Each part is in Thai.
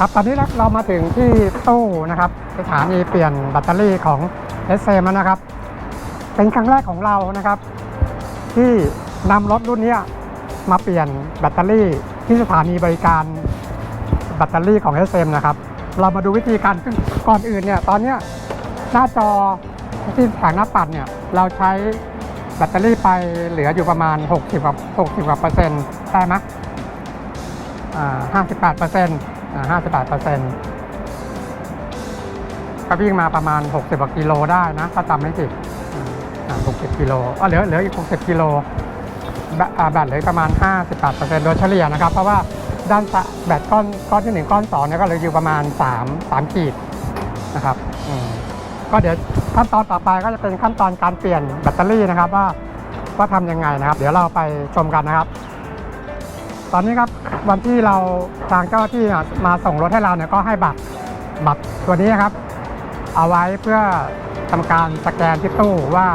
ครับตอนนี้เรามาถึงที่ตู้นะครับสถานีเปลี่ยนแบตเตอรี่ของ s อ m นะครับ เป็นครั้งแรกของเรานะครับ ที่นำรถรุ่นนี้มาเปลี่ยนแบตเตอรี่ที่สถานีบริการแบตเตอรี่ของ SM นะครับ เรามาดูวิธีการซึ่งก่อนอื่นเนี่ยตอนนี้หน้าจอที่แผงหน้าปัดเนี่ยเราใช้แบตเตอรี่ไปเหลืออยู่ประมาณ 60กว่า60กว่าเปอร์เซ็นต์ได้ไหมอ่า58เปอร์เซ็นต์ 58เปอร์เซ็นต์ก็วิ่งมาประมาณ 60กว่ากิโลได้นะถ้าจำไม่ผิด60กิโลอะเหลือเหลืออีก 60 กิโลแบตเหลือประมาณ 58เปอร์เซ็นต์โดยเฉลี่ยนะครับ เพราะว่าด้านแบตก้อนก้อนที่หนึ่งก้อนสองเนี่ยก็เหลืออยู่ประมาณ 3 3 ขีดนะครับก็เดี๋ยวขั้นตอนต่อไปก็จะเป็นขั้นตอนการเปลี่ยนแบตเตอรี่นะครับ ว่าว่าทำยังไงนะครับ เดี๋ยวเราไปชมกันนะครับ ตอนนี้ครับวันที่เราทางเจ้าที่มาส่งรถให้เราเนี่ยก็ให้บัตรบัตรตัวนี้นะครับ เอาไว้เพื่อทำการสแกนที่ตู้ว่า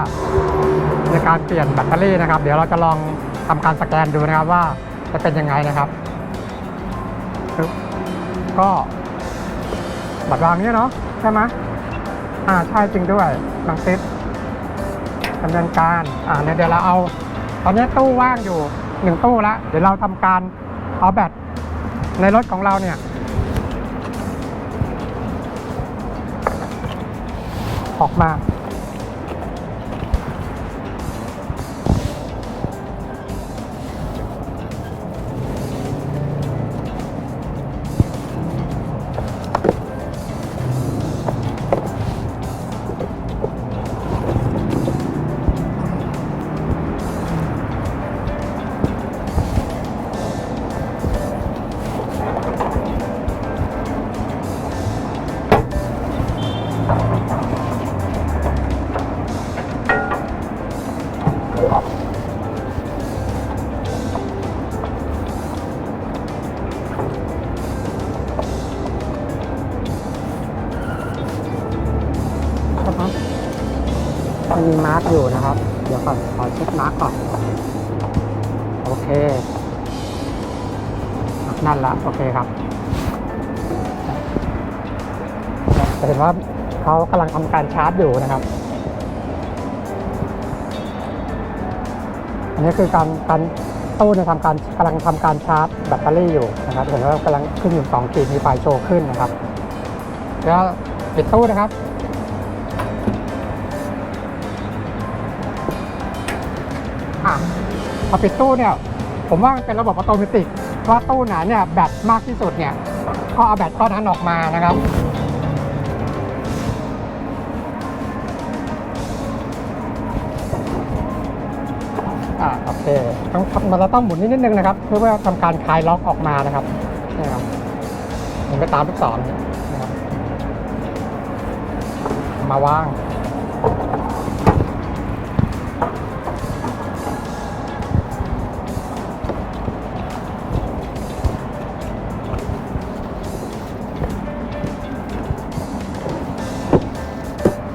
ในการเปลี่ยนแบตเตอรี่นะครับ เดี๋ยวเราจะลองทำการสแกนดูนะครับว่าจะเป็นยังไงนะครับ ก็บัตรวางนี้เนาะใช่ไหมอ่าใช่จริงด้วยบางติดดำเนินการอ่าเนี่ยเดี๋ยวเราเอา ตอนนี้ตู้ว่างอยู่ หนึ่งตู้แล้วเดี๋ยวเราทำการเอาแบตในรถของเราเนี่ย ออกมา นะครับมันมีมาร์กอยู่นะครับ เดี๋ยวก่อนขอเช็คมาร์กก่อน โอเค นั่นละ โอเคครับจะเห็นว่าเขากำลังทำการชาร์จอยู่นะครับ อันนี้คือการการตู้เนี่ยทำการกำลังทำการชาร์จแบตเตอรี่อยู่นะครับ เห็นว่ากำลังขึ้นอยู่สองขีดมีไฟโชว์ขึ้นนะครับเดี๋ยวปิดตู้นะครับ พอปิดตู้เนี่ยผมว่ามันเป็นระบบอัตโนมัติว่าตู้ไหนเนี่ยแบตมากที่สุดเนี่ยก็เอาแบตก้อนนั้นออกมานะครับอ่าโอเคต้องมันจะต้องหมุนนิดนึงนะครับ เพื่อว่าทำการคลายล็อกออกมานะครับนี่ครับเห็นไปตามลูกศรนะครับมาวาง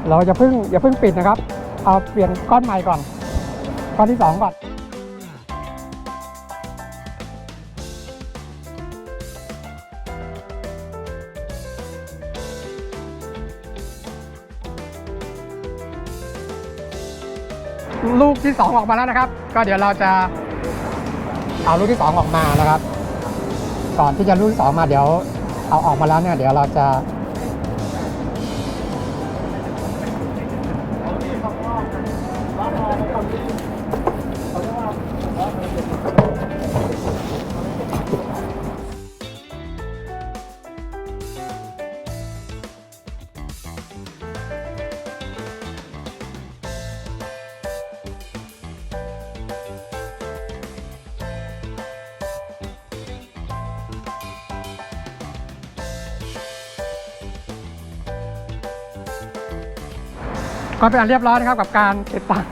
เราอย่าเพิ่งอย่าเพิ่งปิดนะครับ เอาเปลี่ยนก้อนใหม่ก่อน ก้อนที่สองก่อน ลูกที่สองออกมาแล้วนะครับ ก็เดี๋ยวเราจะเอาลูกที่สองออกมานะครับ ก่อนที่จะลูกที่สองมาเดี๋ยวเอาออกมาแล้วเนี่ยเดี๋ยวเราจะ ก็เป็นอันเรียบร้อยนะครับกับการติดตั้ง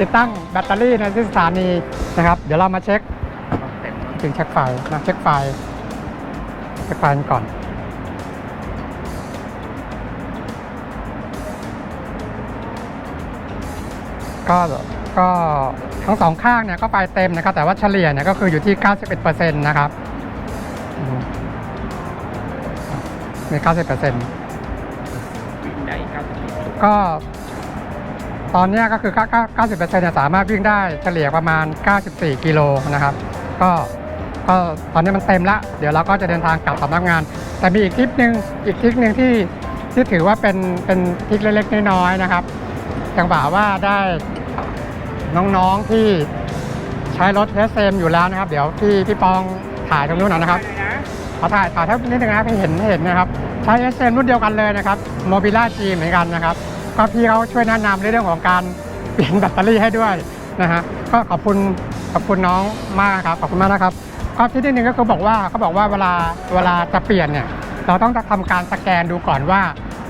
ติดตั้งแบตเตอรี่ในที่สถานีนะครับ เดี๋ยวเรามาเช็คถึงเช็คไฟนะเช็คไฟเช็คไฟกันก่อนก็ก็ทั้งสองข้างเนี่ยก็ไฟเต็มนะครับ แต่ว่าเฉลี่ยเนี่ยก็คืออยู่ที่ 91%นะครับอืมมี 90%วิ่งได้90ก็ ตอนนี้ก็คือ 90%เนี่ยสามารถวิ่งได้เฉลี่ยประมาณ 94 กิโลนะครับ ก็ก็ตอนนี้มันเต็มละ เดี๋ยวเราก็จะเดินทางกลับสำนักงาน แต่มีอีกทริปหนึ่งอีกทริปหนึ่งที่ที่ถือว่าเป็นเป็นทริปเล็กๆน้อยๆนะครับจังหวะว่าได้น้องๆที่ใช้รถเทสเซมอยู่แล้วนะครับ เดี๋ยวพี่พี่ปองถ่ายตรงนู้นหน่อยนะครับขอถ่ายถ่ายเท่านิดนึงนะครับให้เห็นให้เห็นนะครับ ใช้ s อรุ่นเดียวกันเลยนะครับโมบิล่าจีเหมือนกันนะครับ ก็พี่เขาช่วยแนะนำในเรื่องของการเปลี่ยนแบตเตอรี่ให้ด้วยนะฮะก็ขอบคุณขอบคุณน้องมากครับขอบคุณมากนะครับก็ที่นิดนึงก็คือบอกว่าเขาบอกว่าเวลาเวลาจะเปลี่ยนเนี่ยเราต้องทำการสแกนดูก่อนว่า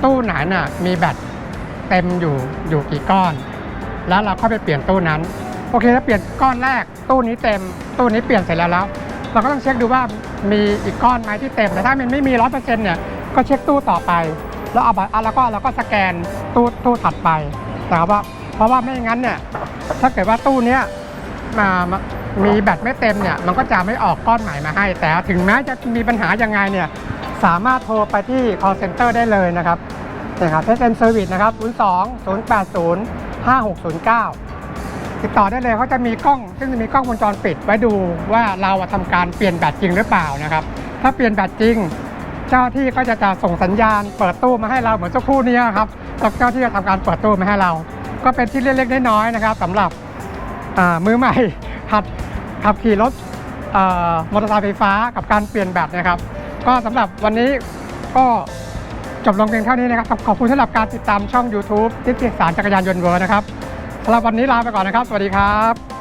ตู้ไหนน่ะมีแบตเต็มอยู่อยู่กี่ก้อน แล้วเราเข้าไปเปลี่ยนตู้นั้นโอเคถ้าเปลี่ยนก้อนแรกตู้นี้เต็ม ตู้นี้เปลี่ยนเสร็จแล้วแล้ว เราก็ต้องเช็คดูว่ามีอีกก้อนไหมที่เต็มแต่ถ้ามันไม่มีร้อยเปอร์เซ็นต์เนี่ยก็เช็คตู้ต่อไป แล้วเอาบัตรอะแล้วก็เราก็สแกนตู้ตู้ถัดไปนะครับว่าเพราะว่าไม่งั้นเนี่ยถ้าเกิดว่าตู้เนี้ยมามีแบตไม่เต็มเนี่ยมันก็จะไม่ออกก้อนใหม่มาให้ แต่ถึงแม้จะมีปัญหายังไงเนี่ยสามารถโทรไปที่ call center ได้เลยนะครับนะครับ SN Service นะครับ 02 080 5609 ติดต่อได้เลยเขาจะมีกล้อง ซึ่งจะมีกล้องวงจรปิดไว้ดูว่าเราอะทำการเปลี่ยนแบตจริงหรือเปล่านะครับ ถ้าเปลี่ยนแบตจริง เจ้าที่ก็จะจะส่งสัญญาณเปิดตู้มาให้เราเหมือนสักครู่นี้ครับแล้วเจ้าที่จะทำการเปิดตู้มาให้เรา ก็เป็นที่เล็กๆน้อยๆนะครับสำหรับมือใหม่หัดขับขี่รถมอเตอร์ไซค์ไฟฟ้ากับการเปลี่ยนแบตนะครับ ก็สำหรับวันนี้ก็จบลงเพียงเท่านี้นะครับ ขอบคุณสำหรับการติดตามช่อง YouTube ทิศสารจักรยานยนต์เวิร์นะครับสำหรับวันนี้ลาไปก่อนนะครับ สวัสดีครับ